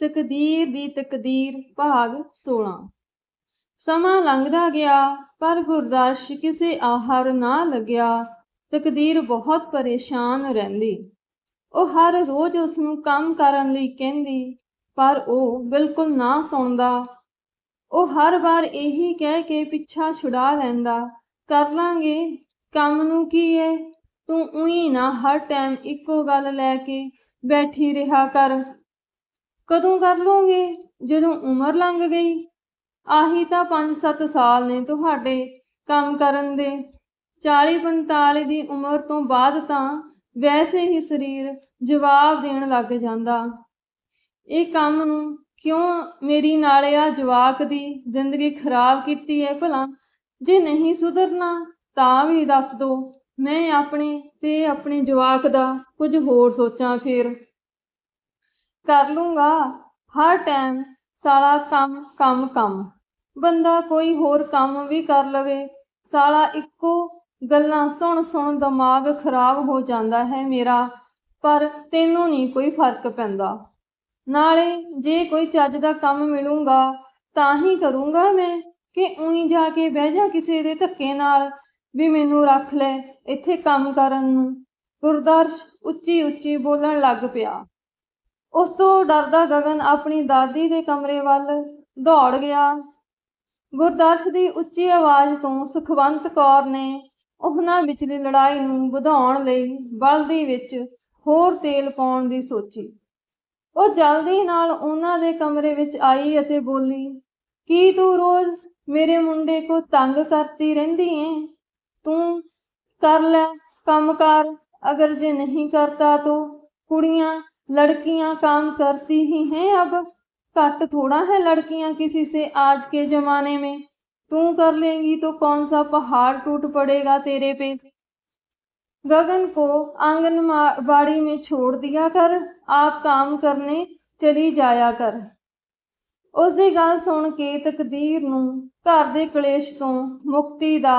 ਤਕਦੀਰ ਦੀ ਤਕਦੀਰ, ਭਾਗ 16 ਸਮਾਂ ਲੰਘਦਾ ਗਿਆ, ਪਰ ਗੁਰਦਰਸ਼ ਕਿਸੇ ਆਹਰ ਨਾ ਲੱਗਿਆ। ਤਕਦੀਰ ਬਹੁਤ ਪਰੇਸ਼ਾਨ ਰਹਿੰਦੀ। ਉਹ ਹਰ ਰੋਜ਼ ਉਸ ਨੂੰ ਕੰਮ ਕਰਨ ਲਈ ਕਹਿੰਦੀ, ਪਰ ਉਹ ਬਿਲਕੁਲ ਨਾ ਸੁਣਦਾ। ਉਹ ਹਰ ਵਾਰ ਇਹੀ ਕਹਿ ਕੇ ਪਿੱਛਾ ਛੁਡਾ ਲੈਂਦਾ, ਕਰ ਲਾਂਗੇ, ਕੰਮ ਨੂੰ ਕੀ ਏ ਤੂੰ ਉਹੀ ਨਾ ਹਰ ਟਾਈਮ ਇੱਕੋ ਗੱਲ ਲੈ ਕੇ ਬੈਠੀ ਰਿਹਾ ਕਰ। ਕਦੋਂ ਕਰ ਲੋਗੇ ਜਦੋਂ ਉਮਰ ਲੰਘ ਗਈ। ਆਹੀ ਤਾਂ 5-7 ਸਾਲ ਨੇ ਤੁਹਾਡੇ ਕੰਮ ਕਰਨ ਦੇ। 40-45 ਦੀ ਉਮਰ ਤੋਂ ਬਾਅਦ ਤਾਂ ਵੈਸੇ ਹੀ ਸਰੀਰ ਜਵਾਬ ਦੇਣ ਲੱਗ ਜਾਂਦਾ। ਇਹ ਕੰਮ ਨੂੰ ਕਿਉਂ ਮੇਰੀ ਨਾਲਿਆ ਜਵਾਕ ਦੀ ਜ਼ਿੰਦਗੀ ਖਰਾਬ ਕੀਤੀ ਹੈ ਭਲਾ? ਜੇ ਨਹੀਂ ਸੁਧਰਨਾ ਤਾਂ ਵੀ ਦੱਸ ਦੋ। ਮੈਂ ਆਪਣੇ ਤੇ ਆਪਣੇ ਜਵਾਕ ਦਾ ਕੁਝ ਹੋਰ ਸੋਚਾਂ ਫੇਰ। ਕਰ ਲੂੰਗਾ। ਹਰ ਟਾਈਮ ਸਾਲਾ ਕੰਮ ਕੰਮ ਕੰਮ। ਬੰਦਾ ਕੋਈ ਹੋਰ ਕੰਮ ਵੀ ਕਰ ਲਵੇ। ਸਾਲਾ ਇੱਕੋ ਗੱਲਾਂ ਸੁਣ ਸੁਣ ਦਿਮਾਗ ਖਰਾਬ ਹੋ ਜਾਂਦਾ ਹੈ ਮੇਰਾ, ਪਰ ਤੈਨੂੰ ਨਹੀਂ ਕੋਈ ਫ਼ਰਕ ਪੈਂਦਾ। ਨਾਲੇ ਜੇ ਕੋਈ ਚੱਜ ਦਾ ਕੰਮ ਮਿਲੂਗਾ, ਤਾਂ ਹੀ ਕਰੂੰਗਾ ਮੈਂ ਕਿ ਉਹੀ ਜਾ ਕੇ ਬਹਿ ਜਾ ਕਿਸੇ ਦੇ ਧੱਕੇ ਨਾਲ ਵੀ ਮੈਨੂੰ ਰੱਖ ਲੈ ਇੱਥੇ ਕੰਮ ਕਰਨ ਨੂੰ। ਗੁਰਦਰਸ਼ ਉੱਚੀ ਉੱਚੀ ਬੋਲਣ ਲੱਗ ਪਿਆ। ਉਸ ਤੋਂ ਡਰਦਾ ਗਗਨ ਆਪਣੀ ਦਾਦੀ ਦੇ ਕਮਰੇ ਵੱਲ ਦੌੜ ਗਿਆ। ਗੁਰਦਰਸ਼ ਦੀ ਉੱਚੀ ਆਵਾਜ਼ ਤੋਂ ਸੁਖਵੰਤ ਕੌਰ ਨੇ ਉਹਨਾਂ ਵਿਚਲੀ ਲੜਾਈ ਨੂੰ ਵਧਾਉਣ ਲਈ ਬਲਦੀ ਵਿੱਚ ਹੋਰ ਤੇਲ ਪਾਉਣ ਦੀ ਸੋਚੀ। ਉਹ ਜਲਦੀ ਨਾਲ ਉਹਨਾਂ ਦੇ ਕਮਰੇ ਵਿੱਚ ਆਈ ਅਤੇ ਬੋਲੀ, ਕੀ ਤੂੰ ਰੋਜ਼ ਮੇਰੇ ਮੁੰਡੇ ਕੋ ਤੰਗ ਕਰਤੀ ਰਹਿੰਦੀ ਏ? ਤੂੰ ਕਰ ਲੈ ਕੰਮ ਕੰਮਕਾਰ, ਅਗਰ ਜੇ ਨਹੀਂ ਕਰਤਾ ਤੋ ਕੁੜੀਆਂ लड़कियां काम करती ही हैं अब घट थोड़ा है लड़कियां किसी से आज के जमाने में तू कर लेंगी तो कौन सा पहाड़ टूट पड़ेगा तेरे पे गगन को आंगनबाड़ी में छोड़ दिया कर आप काम करने ਚਲੀ ਜਾਇਆ ਕਰ ਉਸ ਦੀ ਗੱਲ ਸੁਣ ਕੇ ਤਕਦੀਰ ਨੂੰ ਘਰ ਦੇ ਕਲੇਸ਼ ਤੋਂ ਮੁਕਤੀ ਦਾ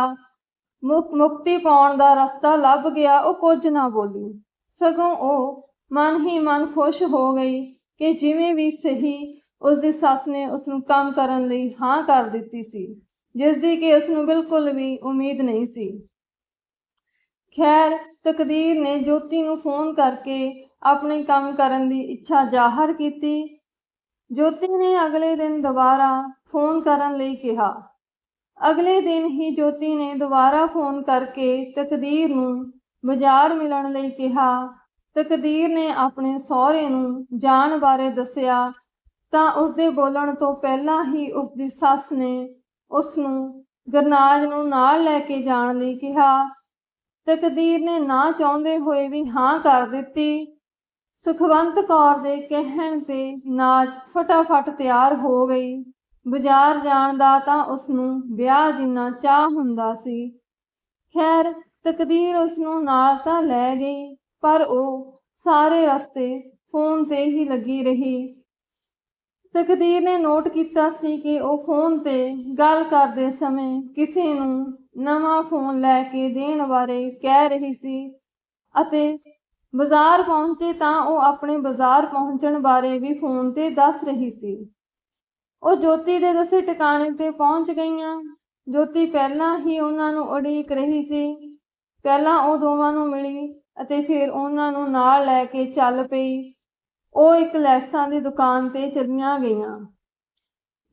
ਮੁਕ ਮੁਕਤੀ ਪਾਉਣ ਦਾ ਰਸਤਾ ਲੱਭ ਗਿਆ ਉਹ ਕੁਝ ਨਾ ਬੋਲੀ ਸਗੋਂ ਉਹ ਮਨ ਹੀ ਮਨ ਖੁਸ਼ ਹੋ ਗਈ ਕਿ ਜਿਵੇਂ ਵੀ ਸਹੀ ਉਸ ਦੀ ਸੱਸ ਨੇ ਉਸ ਨੂੰ ਕੰਮ ਕਰਨ ਲਈ ਹਾਂ ਕਰ ਦਿੱਤੀ ਸੀ ਜਿਸ ਦੀ ਕਿ ਉਸ ਨੂੰ ਬਿਲਕੁਲ ਵੀ ਉਮੀਦ ਨਹੀਂ ਸੀ। ਖੈਰ, ਤਕਦੀਰ ਨੇ ਜੋਤੀ ਨੂੰ ਫੋਨ ਕਰਕੇ ਆਪਣੇ ਕੰਮ ਕਰਨ ਦੀ ਇੱਛਾ ਜ਼ਾਹਰ ਕੀਤੀ। ਜੋਤੀ ਨੇ ਅਗਲੇ ਦਿਨ ਦੁਬਾਰਾ ਫੋਨ ਕਰਨ ਲਈ ਕਿਹਾ। ਅਗਲੇ ਦਿਨ ਹੀ ਜੋਤੀ ਨੇ ਦੁਬਾਰਾ ਫੋਨ ਕਰਕੇ ਤਕਦੀਰ ਨੂੰ ਬਾਜ਼ਾਰ ਮਿਲਣ ਲਈ ਕਿਹਾ ਤਕਦੀਰ ਨੇ ਆਪਣੇ ਸਹੁਰੇ ਨੂੰ ਜਾਣ ਬਾਰੇ ਦੱਸਿਆ ਤਾਂ ਉਸ ਦੇ ਬੋਲਣ ਤੋਂ ਪਹਿਲਾਂ ਹੀ ਉਸ ਦੀ ਸੱਸ ਨੇ ਉਸ ਨੂੰ ਗਰਨਾਜ ਨੂੰ ਨਾਲ ਲੈ ਕੇ ਜਾਣ ਲਈ ਕਿਹਾ। ਤਕਦੀਰ ਨੇ ਨਾ ਚਾਹੁੰਦੇ ਹੋਏ ਵੀ ਹਾਂ ਕਰ ਦਿੱਤੀ। ਸੁਖਵੰਤ ਕੌਰ ਦੇ ਕਹਿਣ ਤੇ ਨਾਜ ਫਟਾਫਟ ਤਿਆਰ ਹੋ ਗਈ। ਬਾਜ਼ਾਰ ਜਾਣ ਦਾ ਤਾਂ ਉਸ ਨੂੰ ਵਿਆਹ ਜਿੰਨਾ ਚਾਹ ਹੁੰਦਾ ਸੀ। ਖੈਰ, ਤਕਦੀਰ ਉਸ ਨੂੰ ਨਾਲ ਤਾਂ ਲੈ ਗਈ। ਪਰ ਉਹ ਸਾਰੇ ਰਸਤੇ ਫੋਨ ਤੇ ਹੀ ਲੱਗੀ ਰਹੀ। ਤਕਦੀਰ ਨੇ ਨੋਟ ਕੀਤਾ ਸੀ ਕਿ ਉਹ ਫੋਨ ਤੇ ਗੱਲ ਕਰਦੇ ਸਮੇਂ ਕਿਸੇ ਨੂੰ ਨਵਾਂ ਫੋਨ ਲੈ ਕੇ ਦੇਣ ਬਾਰੇ ਕਹਿ ਰਹੀ ਸੀ ਅਤੇ ਬਾਜ਼ਾਰ ਪਹੁੰਚੇ ਤਾਂ ਉਹ ਆਪਣੇ ਬਾਜ਼ਾਰ ਪਹੁੰਚਣ ਬਾਰੇ ਵੀ ਫੋਨ ਤੇ ਦੱਸ ਰਹੀ ਸੀ। ਉਹ ਜੋਤੀ ਦੇ ਦੱਸੇ ਟਿਕਾਣੇ ਤੇ ਪਹੁੰਚ ਗਈਆਂ। ਜੋਤੀ ਪਹਿਲਾਂ ਹੀ ਉਹਨਾਂ ਨੂੰ ਉਡੀਕ ਰਹੀ ਸੀ। ਪਹਿਲਾਂ ਉਹ ਦੋਵਾਂ ਨੂੰ ਮਿਲੀ। ਅਤੇ ਫਿਰ ਉਹਨਾਂ ਨੂੰ ਨਾਲ ਲੈ ਕੇ ਚੱਲ ਪਈ। ਉਹ ਇੱਕ ਲੈਸਾਂ ਦੀ ਦੁਕਾਨ ਤੇ ਚਲੀਆਂ ਗਈਆਂ।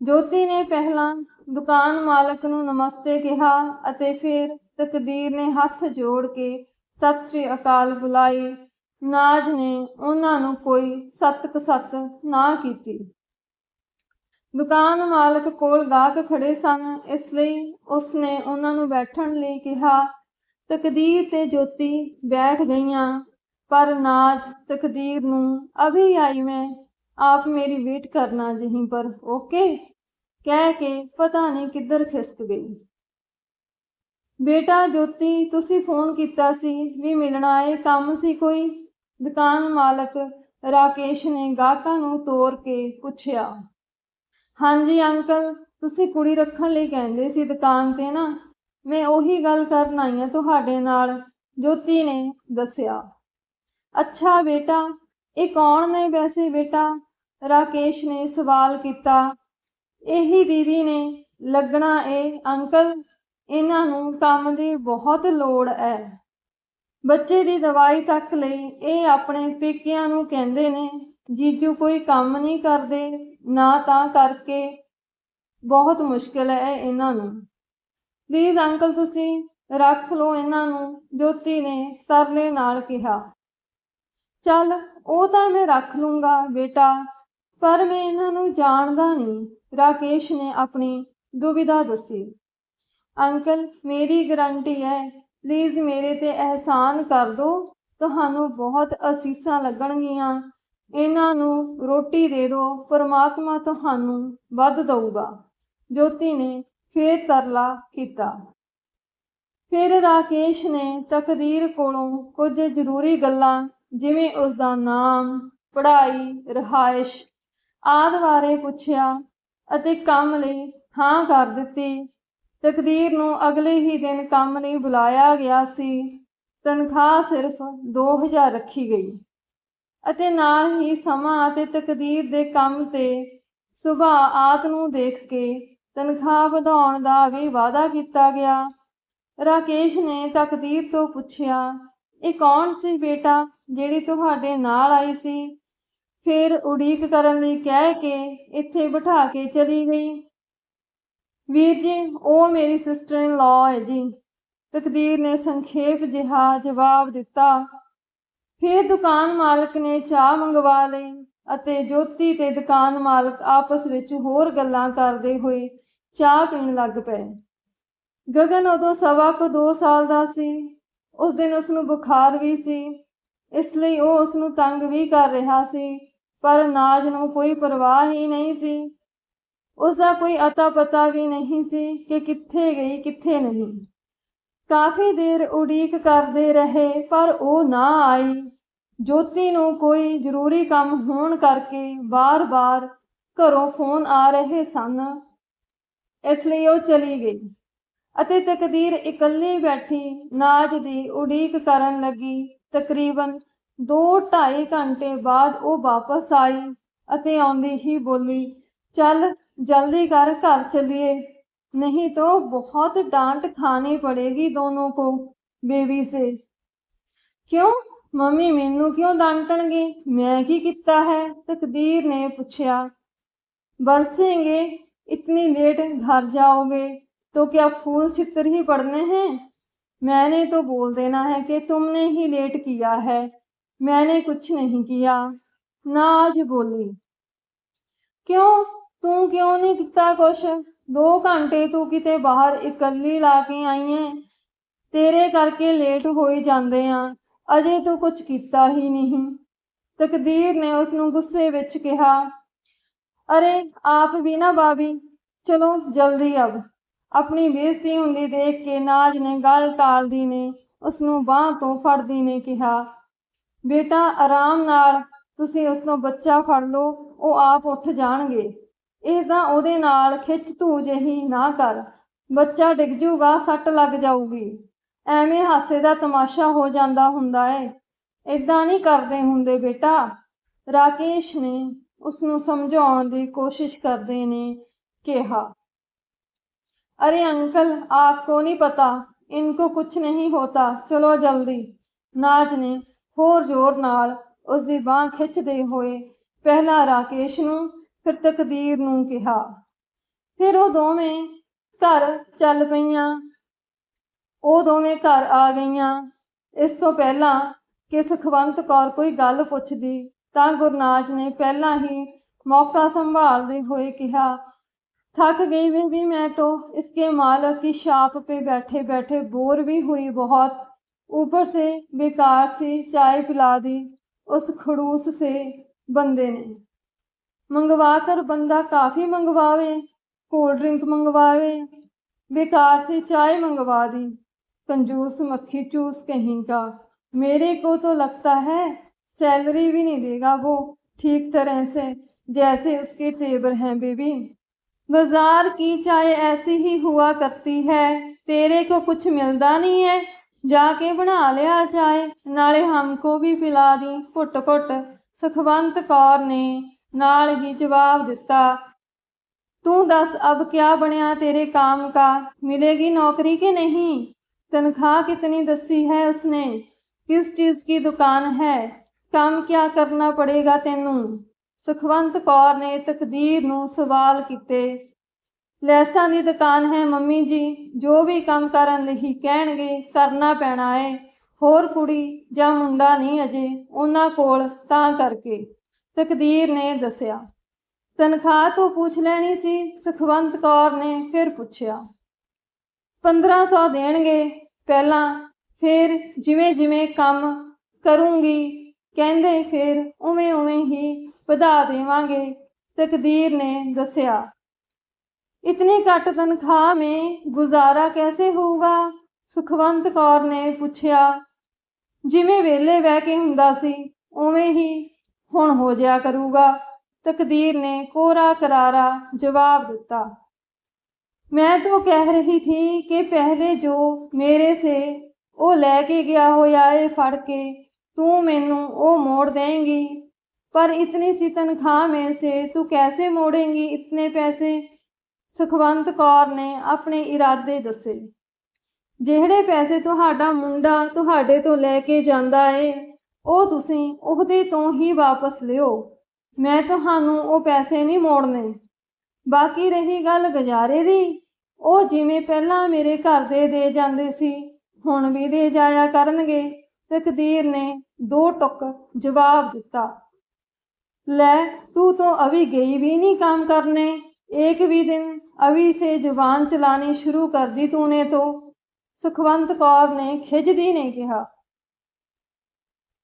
ਜੋਤੀ ਨੇ ਪਹਿਲਾਂ ਦੁਕਾਨ ਮਾਲਕ ਨੂੰ ਨਮਸਤੇ ਕਿਹਾ ਅਤੇ ਫਿਰ ਤਕਦੀਰ ਨੇ ਹੱਥ ਜੋੜ ਕੇ ਸਤਿ ਸ੍ਰੀ ਅਕਾਲ ਬੁਲਾਈ। ਨਾਜ ਨੇ ਉਹਨਾਂ ਨੂੰ ਕੋਈ ਸਤਕ ਸਤ ਨਾ ਕੀਤੀ। ਦੁਕਾਨ ਮਾਲਕ ਕੋਲ ਗਾਹਕ ਖੜੇ ਸਨ, ਇਸ ਲਈ ਉਸਨੇ ਉਹਨਾਂ ਨੂੰ ਬੈਠਣ ਲਈ ਕਿਹਾ ਤਕਦੀਰ ਤੇ ਜੋਤੀ ਬੈਠ ਗਈਆਂ, ਪਰ ਨਾਜ ਤਕਦੀਰ ਨੂੰ ਅਭੀ ਆਈ ਮੈਂ, ਆਪ ਮੇਰੀ ਵੇਟ ਕਰਨਾ ਜਹੀਂ ਪਰ ਓਕੇ? ਕਹਿ ਕੇ ਪਤਾ ਨਹੀਂ ਕਿੱਧਰ ਖਿਸਕ ਗਈ। ਬੇਟਾ ਜੋਤੀ, ਤੁਸੀਂ ਫੋਨ ਕੀਤਾ ਸੀ ਵੀ ਮਿਲਣਾ ਏ, ਕੰਮ ਸੀ ਕੋਈ? ਦੁਕਾਨ ਮਾਲਕ ਰਾਕੇਸ਼ ਨੇ ਗਾਹਕਾਂ ਨੂੰ ਤੋਰ ਕੇ ਪੁੱਛਿਆ। ਹਾਂਜੀ ਅੰਕਲ, ਤੁਸੀਂ ਕੁੜੀ ਰੱਖਣ ਲਈ ਕਹਿੰਦੇ ਸੀ ਦੁਕਾਨ ਤੇ ਨਾ? ਮੈਂ ਉਹੀ ਗੱਲ ਕਰਨ ਆਈ ਹਾਂ ਤੁਹਾਡੇ ਨਾਲ, ਜੋਤੀ ਨੇ ਦੱਸਿਆ। ਅੱਛਾ ਬੇਟਾ, ਇਹ ਕੌਣ ਨੇ ਵੈਸੇ ਬੇਟਾ? ਰਾਕੇਸ਼ ਨੇ ਸਵਾਲ ਕੀਤਾ। ਇਹੀ ਦੀਦੀ ਨੇ ਲੱਗਣਾ ਏ ਅੰਕਲ, ਇਹਨਾਂ ਨੂੰ ਕੰਮ ਦੀ ਬਹੁਤ ਲੋੜ ਹੈ ਬੱਚੇ ਦੀ ਦਵਾਈ ਤੱਕ ਲਈ ਇਹ ਆਪਣੇ ਪੇਕਿਆਂ ਨੂੰ ਕਹਿੰਦੇ ਨੇ, ਜੀਜੂ ਕੋਈ ਕੰਮ ਨਹੀਂ ਕਰਦੇ, ਨਾ ਤਾਂ ਕਰਕੇ ਬਹੁਤ ਮੁਸ਼ਕਿਲ ਹੈ ਇਹਨਾਂ ਨੂੰ। ਪਲੀਜ਼ ਅੰਕਲ, ਤੁਸੀਂ ਰੱਖ ਲਓ ਇਹਨਾਂ ਨੂੰ। ਜੋਤੀ ਨੇ ਤਰਲੇ ਨਾਲ ਕਿਹਾ। ਚੱਲ, ਉਹ ਤਾਂ ਮੈਂ ਰੱਖ ਲੂੰਗਾ ਬੇਟਾ, ਪਰ ਮੈਂ ਇਹਨਾਂ ਨੂੰ ਜਾਣਦਾ ਨਹੀਂ। ਰਾਕੇਸ਼ ਨੇ ਆਪਣੀ ਦੁਬਿਧਾ ਦੱਸੀ। ਅੰਕਲ, ਮੇਰੀ ਗਰੰਟੀ ਹੈ। ਪਲੀਜ਼ ਮੇਰੇ ਤੇ ਅਹਿਸਾਨ ਕਰ ਦਿਓ ਤੁਹਾਨੂੰ ਬਹੁਤ ਅਸੀਸਾਂ ਲੱਗਣਗੀਆਂ। ਇਹਨਾਂ ਨੂੰ ਰੋਟੀ ਦੇ ਦਿਓ ਪਰਮਾਤਮਾ ਤੁਹਾਨੂੰ ਵੱਧ ਦਊਗਾ। ਜੋਤੀ ਨੇ ਫੇਰ ਤਰਲਾ ਕੀਤਾ। ਫਿਰ ਰਾਕੇਸ਼ ਨੇ ਤਕਦੀਰ ਕੋਲੋਂ ਕੁਝ ਜ਼ਰੂਰੀ ਗੱਲਾਂ, ਜਿਵੇਂ ਉਸ ਦਾ ਨਾਮ, ਪੜ੍ਹਾਈ, ਰਿਹਾਇਸ਼ ਆਦਿ ਬਾਰੇ ਪੁੱਛਿਆ ਅਤੇ ਕੰਮ ਲਈ ਹਾਂ ਕਰ ਦਿੱਤੀ। ਤਕਦੀਰ ਨੂੰ ਅਗਲੇ ਹੀ ਦਿਨ ਕੰਮ ਲਈ ਬੁਲਾਇਆ ਗਿਆ ਸੀ। ਤਨਖਾਹ ਸਿਰਫ 2000 ਰੱਖੀ ਗਈ ਅਤੇ ਨਾਲ ਹੀ ਸਮਾਂ ਅਤੇ ਤਕਦੀਰ ਦੇ ਕੰਮ ਤੇ ਸੁਭਾਅ ਆਤ ਨੂੰ ਦੇਖ ਕੇ ਤਨਖਾਹ ਵਧਾਉਣ ਦਾ ਵੀ ਵਾਅਦਾ ਕੀਤਾ ਗਿਆ। ਰਾਕੇਸ਼ ਨੇ ਤਕਦੀਰ ਤੋਂ ਪੁੱਛਿਆ, ਇਹ ਕੌਣ ਸੀ ਬੇਟਾ ਜਿਹੜੀ ਤੁਹਾਡੇ ਨਾਲ ਆਈ ਸੀ? ਫਿਰ ਉਡੀਕ ਕਰਨ ਲਈ ਕਹਿ ਕੇ ਇੱਥੇ ਬਿਠਾ ਕੇ ਚਲੀ ਗਈ। ਵੀਰ ਜੀ, ਉਹ ਮੇਰੀ ਸਿਸਟਰ ਇਨ ਲਾਅ ਹੈ ਜੀ। ਤਕਦੀਰ ਨੇ ਸੰਖੇਪ ਜਿਹਾ ਜਵਾਬ ਦਿੱਤਾ। ਫਿਰ ਦੁਕਾਨ ਮਾਲਕ ਨੇ ਚਾਹ ਮੰਗਵਾ ਲਈ ਅਤੇ ਜੋਤੀ ਤੇ ਦੁਕਾਨ ਮਾਲਕ ਆਪਸ ਵਿੱਚ ਹੋਰ ਗੱਲਾਂ ਕਰਦੇ ਹੋਏ ਚਾਹ ਪੀਣ ਲੱਗ ਪਏ। ਗਗਨ ਉਦੋਂ ਸਵਾ ਕੁ ਦੋ ਸਾਲ ਦਾ ਸੀ। ਉਸ ਦਿਨ ਉਸ ਨੂੰ ਬੁਖਾਰ ਵੀ ਸੀ। ਇਸ ਲਈ ਉਹ ਉਸ ਨੂੰ ਤੰਗ ਵੀ ਕਰ ਰਿਹਾ ਸੀ, ਪਰ ਨਾਜ ਨੂੰ ਕੋਈ ਪਰਵਾਹ ਹੀ ਨਹੀਂ ਸੀ। ਉਸ ਦਾ ਕੋਈ ਅਤਾ ਪਤਾ ਵੀ ਨਹੀਂ ਸੀ ਕਿ ਕਿੱਥੇ ਗਈ, ਕਿੱਥੇ ਨਹੀਂ। ਕਾਫੀ ਦੇਰ ਉਡੀਕ ਕਰਦੇ ਰਹੇ, ਪਰ ਉਹ ਨਾ ਆਈ। ਜੋਤੀ ਨੂੰ ਕੋਈ ਜ਼ਰੂਰੀ ਕੰਮ ਹੋਣ ਕਰਕੇ ਬਾਰ-ਬਾਰ ਘਰੋਂ ਫੋਨ ਆ ਰਹੇ ਸਨ। ਇਸ ਲਈ ਉਹ ਚਲੀ ਗਈ ਅਤੇ ਤਕਦੀਰ ਇਕੱਲੀ ਬੈਠੀ ਨਾਜ ਦੀ ਉਡੀਕ ਕਰਨ ਲੱਗੀ ਤਕਰੀਬਨ 2-2.5 ਘੰਟੇ ਬਾਅਦ ਉਹ ਵਾਪਸ ਆਈ ਅਤੇ ਆਉਂਦੀ ਹੀ ਬੋਲੀ ਚੱਲ जल्दी कर घर चलिए नहीं तो बहुत डांट खानी पड़ेगी दोनों को बेबी से क्यों मम्मी मैनू क्यों डांटणगे मैं की किता है तकदीर ने पूछा बरसेंगे इतनी लेट घर जाओगे तो क्या फूल चित्र ही पड़ने हैं मैंने तो बोल देना है कि तुमने ही लेट किया है मैंने कुछ नहीं किया ना आज बोली क्यों ਤੂੰ ਕਿਉਂ ਨਹੀਂ ਕੀਤਾ ਕੁਛ ਦੋ ਘੰਟੇ ਤੂੰ ਕਿਤੇ ਬਾਹਰ ਇਕੱਲੀ ਲਾ ਕੇ ਆਈ ਐ ਤੇਰੇ ਕਰਕੇ ਲੇਟ ਹੋਈ ਜਾਂਦੇ ਆ ਅਜੇ ਤੂੰ ਕੁਝ ਕੀਤਾ ਹੀ ਨਹੀਂ ਤਕਦੀਰ ਨੇ ਉਸ ਨੂੰ ਗੁੱਸੇ ਵਿੱਚ ਕਿਹਾ ਅਰੇ ਆਪ ਵੀ ਨਾ ਬਾਬੀ, ਚਲੋ ਜਲਦੀ ਅਬ ਆਪਣੀ ਬੇਇੱਜ਼ਤੀ ਹੁੰਦੀ ਦੇਖ ਕੇ ਨਾਜ ਨੇ ਗੱਲ ਟਾਲਦੀ ਨੇ ਉਸ ਨੂੰ ਬਾਹ ਤੋਂ ਫੜਦੀ ਨੇ ਕਿਹਾ, ਬੇਟਾ ਆਰਾਮ ਨਾਲ, ਤੁਸੀਂ ਉਸ ਤੋਂ ਬੱਚਾ ਫੜ ਲਓ, ਉਹ ਆਪ ਉੱਠ ਜਾਣਗੇ। ਇਹ ਤਾਂ ਉਹਦੇ ਨਾਲ ਖਿੱਚ ਧੂ ਜਿਹੀ ਨਾ ਕਰ, ਬੱਚਾ ਡਿੱਗ ਜੂਗਾ, ਸੱਟ ਲੱਗ ਜਾਊਗੀ। ਐਵੇਂ ਹਾਸੇ ਦਾ ਤਮਾਸ਼ਾ ਹੋ ਜਾਂਦਾ ਹੁੰਦਾ ਏ। ਇਦਾਂ ਨਹੀਂ ਕਰਦੇ ਹੁੰਦੇ ਬੇਟਾ। ਰਾਕੇਸ਼ ਨੇ ਉਸ ਨੂੰ ਸਮਝਾਉਣ ਦੀ ਕੋਸ਼ਿਸ਼ ਕਰਦੇ ਨੇ ਕਿਹਾ अरे अंकल आपको नहीं पता इनको कुछ नहीं होता चलो जल्दी ਨਾਜ ਨੇ ਹੋਰ ਜ਼ੋਰ ਨਾਲ ਉਸ ਦੀ ਬਾਹ ਖਿੱਚਦੇ ਹੋਏ ਪਹਿਲਾਂ ਰਾਕੇਸ਼ ਨੂੰ ਫਿਰ ਤਕਦੀਰ ਨੂੰ ਕਿਹਾ ਫਿਰ ਉਹ ਦੋਵੇਂ ਘਰ ਚੱਲ ਪਈਆਂ ਉਹ ਦੋਵੇਂ ਘਰ ਆ ਗਈਆਂ ਇਸ ਤੋਂ ਪਹਿਲਾਂ ਕਿ ਸੁਖਵੰਤ ਕੌਰ ਕੋਈ ਗੱਲ ਪੁੱਛਦੀ ਤਾਂ ਗੁਰਨਾਜ ਨੇ ਪਹਿਲਾਂ ਹੀ मौका संभालते हुए कहा थक गई वे भी मैं तो इसके मालक की शाप पे बैठे बैठे बोर भी हुई बहुत ऊपर से बेकार सी चाय पिला दी उस खड़ूस से बंदे ने मंगवा कर बंदा काफी मंगवावे कोल्ड ड्रिंक मंगवावे बेकार सी चाय मंगवा दी कंजूस मक्खी चूस कहीं का मेरे को तो लगता है सैलरी भी नहीं देगा वो ठीक तरह से जैसे उसके तेवर हैं बेबी बाजार की चाय ऐसी ही हुआ करती है तेरे को कुछ मिलता नहीं है जाके बना लिया चाय नाले हमको भी पिला दी घुट घुट ਸੁਖਵੰਤ ਕੌਰ ਨੇ ਨਾਲ ਹੀ ਜਵਾਬ ਦਿੱਤਾ ਤू दस अब क्या बनया तेरे काम का मिलेगी नौकरी के नहीं तनख्वाह कितनी दसी है उसने किस चीज की दुकान है ਕੰਮ ਕਿਆ ਕਰਨਾ ਪੜੇਗਾ ਤੈਨੂੰ? ਸੁਖਵੰਤ ਕੌਰ ਨੇ ਤਕਦੀਰ ਨੂੰ ਸਵਾਲ ਕੀਤੇ। ਲੈਸਾਂ ਦੀ ਦੁਕਾਨ ਹੈ ਮੰਮੀ ਜੀ, ਜੋ ਵੀ ਕੰਮ ਕਰਨ ਲਈ ਕਹਿਣਗੇ ਕਰਨਾ ਪੈਣਾ ਏ। ਹੋਰ ਕੁੜੀ ਜਾਂ ਮੁੰਡਾ ਨਹੀਂ ਅਜੇ, ਉਹਨਾਂ ਕੋਲ ਤਾਂ ਕਰਕੇ, ਤਕਦੀਰ ਨੇ ਦੱਸਿਆ। ਤਨਖਾਹ ਤੋਂ ਪੁੱਛ ਲੈਣੀ ਸੀ, ਸੁਖਵੰਤ ਕੌਰ ਨੇ ਫਿਰ ਪੁੱਛਿਆ। 1500 ਦੇਣਗੇ, ਪਹਿਲਾਂ ਫਿਰ ਜਿਵੇਂ ਜਿਵੇਂ ਕੰਮ ਕਰੂੰਗੀ ਕਹਿੰਦੇ ਫਿਰ ਉਵੇਂ ਉਵੇਂ ਹੀ ਵਧਾ ਦੇਵਾਂਗੇ ਤਕਦੀਰ ਨੇ ਦੱਸਿਆ ਇਤਨੀ ਘੱਟ ਤਨਖਾਹ ਮੇ ਗੁਜ਼ਾਰਾ ਕੈਸੇ ਹੋਊਗਾ ਸੁਖਵੰਤ ਕੌਰ ਨੇ ਪੁੱਛਿਆ ਜਿਵੇਂ ਵਿਹਲੇ ਬਹਿ ਕੇ ਹੁੰਦਾ ਸੀ ਉਵੇਂ ਹੀ ਹੁਣ ਹੋ ਜਾਇਆ ਕਰੂਗਾ ਤਕਦੀਰ ਨੇ ਕੋਰਾ ਕਰਾਰਾ ਜਵਾਬ ਦਿੱਤਾ मैं तो कह रही थी कि पहले जो मेरे से ਉਹ ਲੈ ਕੇ ਗਿਆ ਹੋਇਆ ਏ ਫੜ ਕੇ ਤੂੰ ਮੈਨੂੰ ਉਹ ਮੋੜ ਦੇਂਗੀ पर इतनी सी तनख्वाह में से तू कैसे मोड़ेंगी इतने पैसे ਸੁਖਵੰਤ ਕੌਰ ਨੇ ਆਪਣੇ ਇਰਾਦੇ ਦੱਸੇ ਜਿਹੜੇ ਪੈਸੇ ਤੁਹਾਡਾ ਮੁੰਡਾ ਤੁਹਾਡੇ ਤੋਂ ਲੈ ਕੇ ਜਾਂਦਾ ਏ ਉਹ ਤੁਸੀਂ ਉਹਦੇ ਤੋਂ ਹੀ ਵਾਪਸ ਲਿਓ ਮੈਂ ਤੁਹਾਨੂੰ ਉਹ ਪੈਸੇ ਨਹੀਂ ਮੋੜਨੇ ਬਾਕੀ ਰਹੀ ਗੱਲ ਗੁਜ਼ਾਰੇ ਦੀ ਉਹ ਜਿਵੇਂ ਪਹਿਲਾਂ ਮੇਰੇ ਘਰ ਦੇ ਦੇ ਜਾਂਦੇ ਸੀ ਹੁਣ ਵੀ ਦੇ ਜਾਇਆ ਕਰਨਗੇ ਤਕਦੀਰ ਨੇ ਦੋ ਟੁਕ ਜਵਾਬ ਦਿੱਤਾ ਲੈ तू तो अभी गई भी नहीं काम करने एक भी दिन अभी से जुबान चलानी शुरू कर दी तूने तो ਸੁਖਵੰਤ ਕੌਰ ਨੇ ਖਿੱਚਦੀ ਨੇ ਕਿਹਾ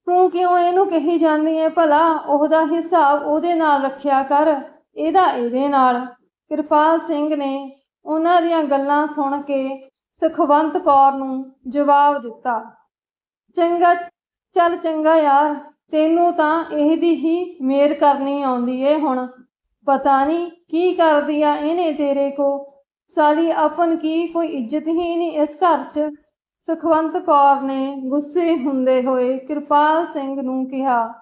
ਤੂੰ ਕਿਉਂ ਇਹਨੂੰ ਕਹੀ ਜਾਂਦੀ ਏ ਭਲਾ ਉਹਦਾ ਹਿਸਾਬ ਉਹਦੇ ਨਾਲ ਰੱਖਿਆ ਕਰ ਇਹਦਾ ਇਹਦੇ ਨਾਲ ਕਿਰਪਾਲ ਸਿੰਘ ਨੇ ਉਹਨਾਂ ਦੀਆਂ ਗੱਲਾਂ ਸੁਣ ਕੇ ਸੁਖਵੰਤ ਕੌਰ ਨੂੰ ਜਵਾਬ ਦਿੱਤਾ ਚੰਗਾ, ਚੱਲ ਚੰਗਾ ਯਾਰ, ਤੈਨੂੰ ਤਾਂ ਇਹਦੀ ਹੀ ਮੇਰ ਕਰਨੀ ਆਉਂਦੀ ਏ ਹੁਣ। ਪਤਾ ਨਹੀਂ ਕੀ ਕਰਦੀ ਆ ਇਹਨੇ ਤੇਰੇ ਕੋ ਸਾਲੀ, ਆਪਨ ਕੀ ਕੋਈ ਇੱਜ਼ਤ ਹੀ ਨਹੀਂ ਇਸ ਘਰ 'ਚ? ਸੁਖਵੰਤ ਕੌਰ ਨੇ ਗੁੱਸੇ ਹੁੰਦੇ ਹੋਏ ਕਿਰਪਾਲ ਸਿੰਘ ਨੂੰ ਕਿਹਾ।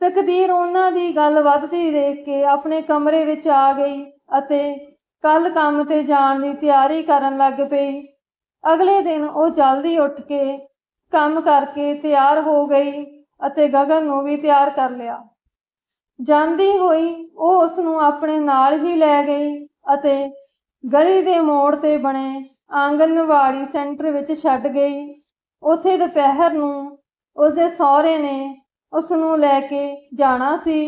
ਤਕਦੀਰ ਉਹਨਾਂ ਦੀ ਗੱਲ ਵੱਧਦੀ ਦੇਖ ਕੇ ਆਪਣੇ ਕਮਰੇ ਵਿੱਚ ਆ ਗਈ ਅਤੇ ਕੱਲ ਕੰਮ ਤੇ ਜਾਣ ਦੀ ਤਿਆਰੀ ਕਰਨ ਲੱਗ ਪਈ। ਅਗਲੇ ਦਿਨ ਉਹ ਜਲਦੀ ਉੱਠ ਕੇ ਕੰਮ ਕਰਕੇ ਤਿਆਰ ਹੋ ਗਈ ਅਤੇ ਗਗਨ ਨੂੰ ਵੀ ਤਿਆਰ ਕਰ ਲਿਆ। ਜਾਂਦੀ ਹੋਈ ਉਹ ਉਸ ਨੂੰ ਆਪਣੇ ਨਾਲ ਹੀ ਲੈ ਗਈ ਅਤੇ ਗਲੀ ਦੇ ਮੋੜ ਤੇ ਬਣੇ ਆਂਗਨਵਾੜੀ ਸੈਂਟਰ ਵਿੱਚ ਛੱਡ ਗਈ। ਉੱਥੇ ਦੁਪਹਿਰ ਨੂੰ ਉਸਦੇ ਸਹੁਰੇ ਨੇ ਉਸ ਨੂੰ ਲੈ ਕੇ ਜਾਣਾ ਸੀ।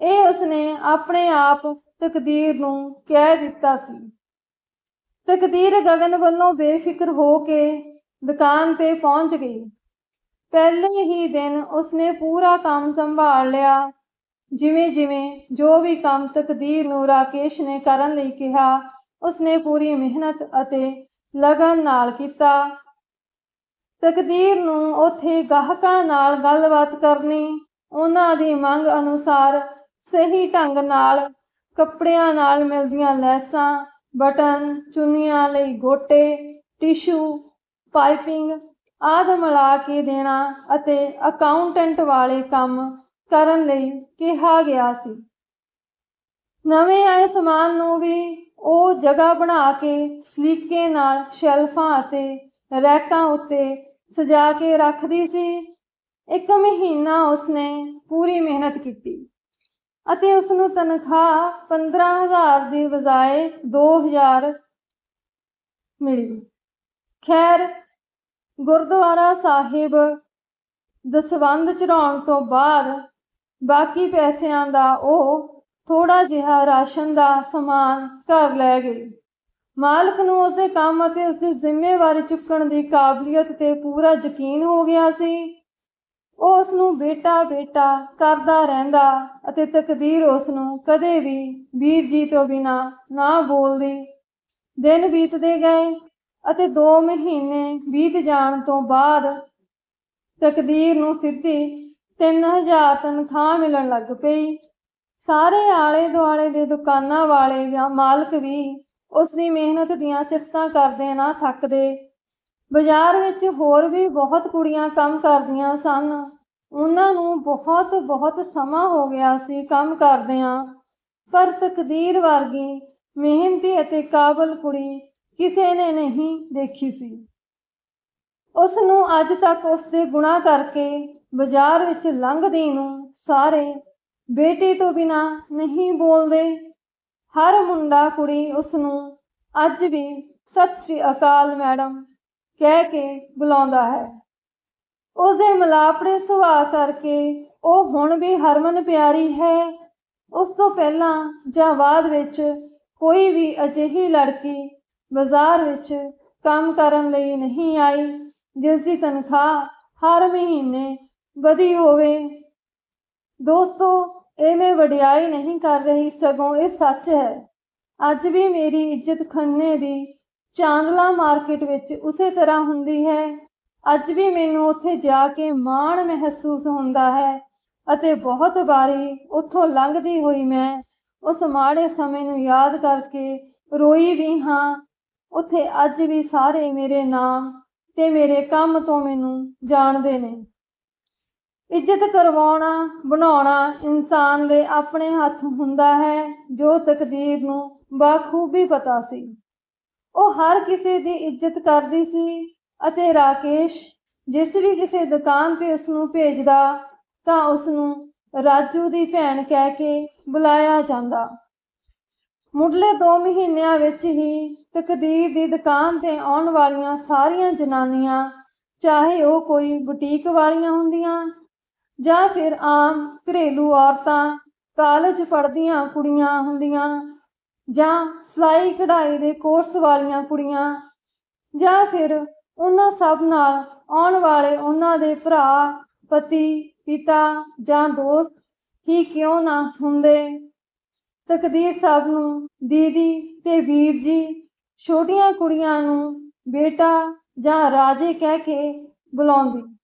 ਇਹ ਉਸਨੇ ਆਪਣੇ ਆਪ ਤਕਦੀਰ ਨੂੰ ਕਹਿ ਦਿੱਤਾ ਸੀ। ਤਕਦੀਰ ਗਗਨ ਵੱਲੋਂ ਬੇਫਿਕਰ ਹੋ ਕੇ ਦੁਕਾਨ ਤੇ ਪਹੁੰਚ ਗਈ। ਪਹਿਲੇ ਹੀ ਦਿਨ ਉਸਨੇ ਪੂਰਾ ਕੰਮ ਸੰਭਾਲ ਲਿਆ। ਜਿਵੇਂ ਜਿਵੇਂ ਜੋ ਵੀ ਕੰਮ ਤਕਦੀਰ ਨੂੰ ਰਾਕੇਸ਼ ਨੇ ਕਰਨ ਲਈ ਕਿਹਾ, ਉਸਨੇ ਪੂਰੀ ਮਿਹਨਤ ਅਤੇ ਲਗਨ ਨਾਲ ਕੀਤਾ। ਤਕਦੀਰ ਨੂੰ ਉੱਥੇ ਗਾਹਕਾਂ ਨਾਲ ਗੱਲਬਾਤ ਕਰਨੀ, ਉਹਨਾਂ ਦੀ ਮੰਗ ਅਨੁਸਾਰ ਸਹੀ ਢੰਗ ਨਾਲ ਕੱਪੜਿਆਂ ਨਾਲ ਮਿਲਦੀਆਂ ਲੈਸਾਂ, ਬਟਨ, ਚੁੰਨੀਆਂ ਲਈ ਗੋਟੇ, ਟਿਸ਼ੂ ਪਾਈਪਿੰਗ, ਆਦਿ ਮਿਲਾ ਕੇ ਦੇਣਾ ਅਤੇ ਅਕਾਊਂਟੈਂਟ ਵਾਲੇ ਕੰਮ ਕਰਨ ਲਈ ਕਿਹਾ ਗਿਆ ਸੀ। ਨਵੇਂ ਆਏ ਸਮਾਨ ਨੂੰ ਵੀ ਉਹ ਜਗ੍ਹਾ ਬਣਾ ਕੇ ਸਲੀਕੇ ਨਾਲ ਸ਼ੈਲਫਾਂ ਅਤੇ ਰੈਕਾਂ ਉੱਤੇ ਸਜਾ ਕੇ ਰੱਖਦੀ ਸੀ। ਇੱਕ ਮਹੀਨਾ ਉਸਨੇ ਪੂਰੀ ਮਿਹਨਤ ਕੀਤੀ ਅਤੇ ਉਸ ਨੂੰ ਤਨਖਾਹ 15000 ਦੀ ਬਜਾਏ 2000 ਮਿਲੀ। ਖੈਰ ਗੁਰਦੁਆਰਾ ਸਾਹਿਬ ਦਸਵੰਧ ਚੜਾਉਣ ਤੋਂ ਬਾਅਦ ਬਾਕੀ ਪੈਸਿਆਂ ਦਾ ਉਹ ਥੋੜਾ ਜਿਹਾ ਰਾਸ਼ਨ ਦਾ ਸਮਾਨ ਘਰ ਲੈ ਗਈ। ਮਾਲਕ ਨੂੰ ਉਸਦੇ ਕੰਮ ਅਤੇ ਉਸਦੀ ਜ਼ਿੰਮੇਵਾਰੀ ਚੁੱਕਣ ਦੀ ਕਾਬਲੀਅਤ ਤੇ ਪੂਰਾ ਯਕੀਨ ਹੋ ਗਿਆ ਸੀ। ਉਹ ਉਸ ਨੂੰ ਬੇਟਾ ਬੇਟਾ ਕਰਦਾ ਰਹਿੰਦਾ ਅਤੇ ਤਕਦੀਰ ਉਸ ਨੂੰ ਕਦੇ ਵੀ ਵੀਰ ਜੀ ਤੋਂ ਬਿਨਾ ਨਾ ਬੋਲਦੀ। ਦਿਨ ਬੀਤਦੇ ਗਏ ਅਤੇ 2 ਮਹੀਨੇ ਬੀਤ ਜਾਣ ਤੋਂ ਬਾਅਦ ਤਕਦੀਰ ਨੂੰ ਸਿੱਧੀ 3000 ਤਨਖਾਹ ਮਿਲਣ ਲੱਗ ਪਈ। ਸਾਰੇ ਆਲੇ ਦੁਆਲੇ ਦੇ ਦੁਕਾਨਾਂ ਵਾਲੇ ਜਾਂ ਮਾਲਕ ਵੀ ਉਸ ਦੀ ਮਿਹਨਤ ਦੀਆਂ ਸਿਫਤਾਂ ਕਰਦੇ ਨਾ ਥੱਕਦੇ। ਬਾਜ਼ਾਰ ਵਿੱਚ ਹੋਰ ਵੀ ਬਹੁਤ ਕੁੜੀਆਂ ਕੰਮ ਕਰਦੀਆਂ ਸਨ। ਉਹਨਾਂ ਨੂੰ ਬਹੁਤ ਬਹੁਤ ਸਮਾਂ ਹੋ ਗਿਆ ਸੀ ਕੰਮ ਕਰਦਿਆਂ। ਪਰ ਤਕਦੀਰ ਵਰਗੀ ਮਿਹਨਤੀ ਅਤੇ ਕਾਬਲ ਕੁੜੀ ਕਿਸੇ ਨੇ ਨਹੀਂ ਦੇਖੀ ਸੀ। ਉਸ ਨੂੰ ਅੱਜ ਤੱਕ ਉਸ ਦੇ ਗੁਨਾਹ ਕਰਕੇ ਬਾਜ਼ਾਰ ਵਿੱਚ ਲੰਘਦੀ ਨੂੰ ਸਾਰੇ ਬੇਟੀ ਤੋਂ ਬਿਨਾ ਨਹੀਂ ਬੋਲਦੇ। ਹਰ ਮੁੰਡਾ ਕੁੜੀ ਉਸ ਨੂੰ ਅੱਜ ਵੀ ਸਤਿ ਸ੍ਰੀ ਅਕਾਲ ਮੈਡਮ ਕਹਿ ਕੇ ਬੁਲਾਉਂਦਾ ਹੈ। ਉਸ ਦੇ ਮਲਾਪੜੇ ਸੁਭਾਅ ਕਰਕੇ ਉਹ ਹੁਣ ਵੀ ਹਰਮਨ ਪਿਆਰੀ ਹੈ। ਉਸ ਤੋਂ ਪਹਿਲਾਂ ਜਾਂ ਬਾਅਦ ਵਿੱਚ ਕੋਈ ਵੀ ਅਜਿਹੀ ਲੜਕੀ ਬਾਜ਼ਾਰ ਵਿੱਚ ਕੰਮ ਕਰਨ ਲਈ ਨਹੀਂ ਆਈ, ਜਿਸ ਦੀ ਤਨਖਾਹ ਹਰ ਮਹੀਨੇ ਵਧੀ ਹੋਵੇ। ਦੋਸਤੋ ਇਹ ਮੈਂ ਵਡਿਆਈ ਨਹੀਂ ਕਰ ਰਹੀ ਸਗੋਂ ਇਹ ਸੱਚ ਹੈ। ਅੱਜ ਵੀ ਮੇਰੀ ਇੱਜ਼ਤ ਖੰਨੇ ਦੀ ਚਾਂਦਲਾ ਮਾਰਕੀਟ ਵਿੱਚ ਉਸੇ ਤਰ੍ਹਾਂ ਹੁੰਦੀ ਹੈ। ਅੱਜ ਵੀ ਮੈਨੂੰ ਉੱਥੇ ਜਾ ਕੇ ਮਾਣ ਮਹਿਸੂਸ ਹੁੰਦਾ ਹੈ ਅਤੇ ਬਹੁਤ ਵਾਰੀ ਉੱਥੋਂ ਲੰਘਦੀ ਹੋਈ ਮੈਂ ਉਸ ਮਾੜੇ ਸਮੇਂ ਨੂੰ ਯਾਦ ਕਰਕੇ ਰੋਈ ਵੀ ਹਾਂ ਉੱਥੇ ਅੱਜ ਵੀ ਸਾਰੇ ਮੇਰੇ ਨਾਮ ਤੇ ਮੇਰੇ ਕੰਮ ਤੋਂ ਮੈਨੂੰ ਜਾਣਦੇ ਨੇ। ਇੱਜ਼ਤ ਕਰਵਾਉਣਾ, ਬਣਾਉਣਾ ਇਨਸਾਨ ਦੇ ਆਪਣੇ ਹੱਥ ਹੁੰਦਾ ਹੈ, ਜੋ ਤਕਦੀਰ ਨੂੰ ਬਾਖੂਬੀ ਪਤਾ ਸੀ। ਉਹ ਹਰ ਕਿਸੇ ਦੀ ਇੱਜ਼ਤ ਕਰਦੀ ਸੀ ਅਤੇ ਰਾਕੇਸ਼ ਜਿਸ ਵੀ ਕਿਸੇ ਦੁਕਾਨ ਤੇ ਉਸ ਨੂੰ ਭੇਜਦਾ, ਤਾਂ ਉਸ ਨੂੰ ਰਾਜੂ ਦੀ ਭੈਣ ਕਹਿ ਕੇ ਬੁਲਾਇਆ ਜਾਂਦਾ। ਮੁੱਢਲੇ 2 ਮਹੀਨਿਆਂ ਵਿੱਚ ਹੀ ਤਕਦੀਰ ਦੀ ਦੁਕਾਨ ਤੇ ਆਉਣ ਵਾਲੀਆਂ ਸਾਰੀਆਂ ਜਨਾਨੀਆਂ, ਚਾਹੇ ਉਹ ਕੋਈ ਬੁਟੀਕ ਵਾਲੀਆਂ ਹੁੰਦੀਆਂ ਜਾਂ ਫਿਰ ਆਮ ਘਰੇਲੂ ਔਰਤਾਂ, ਕਾਲਜ ਪੜ੍ਹਦੀਆਂ ਕੁੜੀਆਂ ਹੁੰਦੀਆਂ ਜਾਂ ਸਿਲਾਈ ਕਢਾਈ ਦੇ ਕੋਰਸ ਵਾਲੀਆਂ ਕੁੜੀਆਂ ਜਾਂ ਫਿਰ ਉਹਨਾਂ ਸਭ ਨਾਲ ਆਉਣ ਵਾਲੇ ਉਹਨਾਂ ਦੇ ਭਰਾ, ਪਤੀ, ਪਿਤਾ ਜਾਂ ਦੋਸਤ ਹੀ ਕਿਉਂ ਨਾ ਹੁੰਦੇ। ਤਕਦੀਰ ਸਭ ਨੂੰ ਦੀਦੀ ਤੇ ਵੀਰ ਜੀ ਛੋਟੀਆਂ ਕੁੜੀਆਂ ਨੂੰ ਬੇਟਾ ਜਾਂ ਰਾਜੇ ਕਹਿ ਕੇ ਬੁਲਾਉਂਦੀ।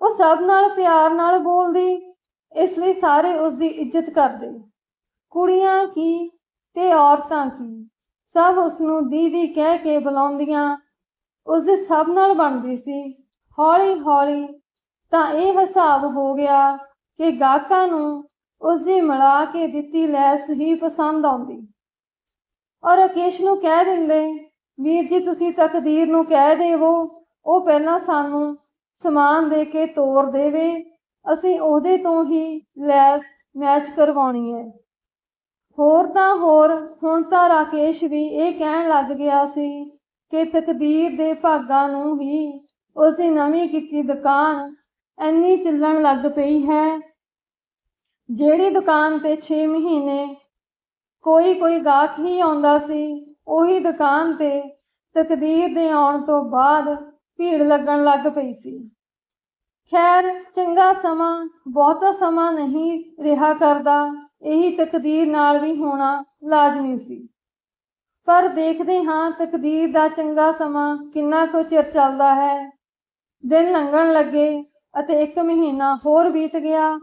ਉਹ ਸਭ ਨਾਲ ਪਿਆਰ ਨਾਲ ਬੋਲਦੀ, ਇਸ ਲਈ ਸਾਰੇ ਉਸ ਦੀ ਇੱਜ਼ਤ ਕਰਦੇ। ਕੁੜੀਆਂ ਕੀ ਤੇ ਔਰਤਾਂ ਕੀ? ਸਭ ਉਸ ਨੂੰ ਦੀਦੀ ਕਹਿ ਕੇ ਬੁਲਾਉਂਦੀਆਂ। ਉਸ ਦੇ ਸਭ ਨਾਲ ਬਣਦੀ ਸੀ। ਹੌਲੀ ਹੌਲੀ ਤਾਂ ਇਹ ਹਿਸਾਬ ਹੋ ਗਿਆ ਕਿ ਗਾਹਕਾਂ ਨੂੰ ਉਸ ਦੀ ਮਿਲਾ ਕੇ ਦਿੱਤੀ ਲੈਸ ਹੀ ਪਸੰਦ ਆਉਂਦੀ। ਔਰ ਰਾਕੇਸ਼ ਨੂੰ ਕਹਿ ਦਿੰਦੇ, ਵੀਰ ਜੀ, ਤੁਸੀਂ ਤਕਦੀਰ ਨੂੰ ਕਹਿ ਦੇਵੋ। ਉਹ ਪਹਿਲਾਂ ਸਾਨੂੰ ਸਮਾਨ ਦੇ ਕੇ ਤੋਰ ਦੇਵੇ। ਅਸੀਂ ਉਹਦੇ ਤੋਂ ਹੀ ਲੈਸ ਮੈਚ ਕਰਵਾਉਣੀ ਹੈ। ਹੋਰ ਤਾਂ ਹੋਰ, ਹੁਣ ਤਾਂ ਰਾਕੇਸ਼ ਵੀ ਇਹ ਕਹਿਣ ਲੱਗ ਗਿਆ ਸੀ ਕਿ ਤਕਦੀਰ ਦੇ ਭਾਗਾਂ ਨੂੰ ਹੀ ਉਸ ਦੀ ਨਵੀਂ ਕੀਤੀ ਦੁਕਾਨ ਐਨੀ ਚੱਲਣ ਲੱਗ ਪਈ ਹੈ, ਜਿਹੜੀ ਦੁਕਾਨ ਤੇ 6 ਮਹੀਨੇ ਕੋਈ ਕੋਈ ਗਾਹਕ ਹੀ ਆਉਂਦਾ ਸੀ। ਉਹੀ ਦੁਕਾਨ ਤੇ ਤਕਦੀਰ ਦੇ ਆਉਣ ਤੋਂ ਬਾਅਦ ਭੀੜ ਲੱਗਣ ਲੱਗ ਪਈ ਸੀ। ਖੈਰ, ਚੰਗਾ ਸਮਾਂ, ਬਹੁਤਾ ਸਮਾਂ ਨਹੀਂ ਰਿਹਾ ਕਰਦਾ। ਇਹੀ ਤਕਦੀਰ ਨਾਲ ਵੀ ਹੋਣਾ ਲਾਜ਼ਮੀ ਸੀ। ਪਰ ਦੇਖਦੇ ਹਾਂ ਤਕਦੀਰ ਦਾ ਚੰਗਾ ਸਮਾਂ ਕਿੰਨਾ ਕੁ ਚਿਰ ਚੱਲਦਾ ਹੈ। ਦਿਨ ਲੰਘਣ ਲੱਗੇ ਅਤੇ ਇੱਕ ਮਹੀਨਾ ਹੋਰ ਬੀਤ ਗਿਆ।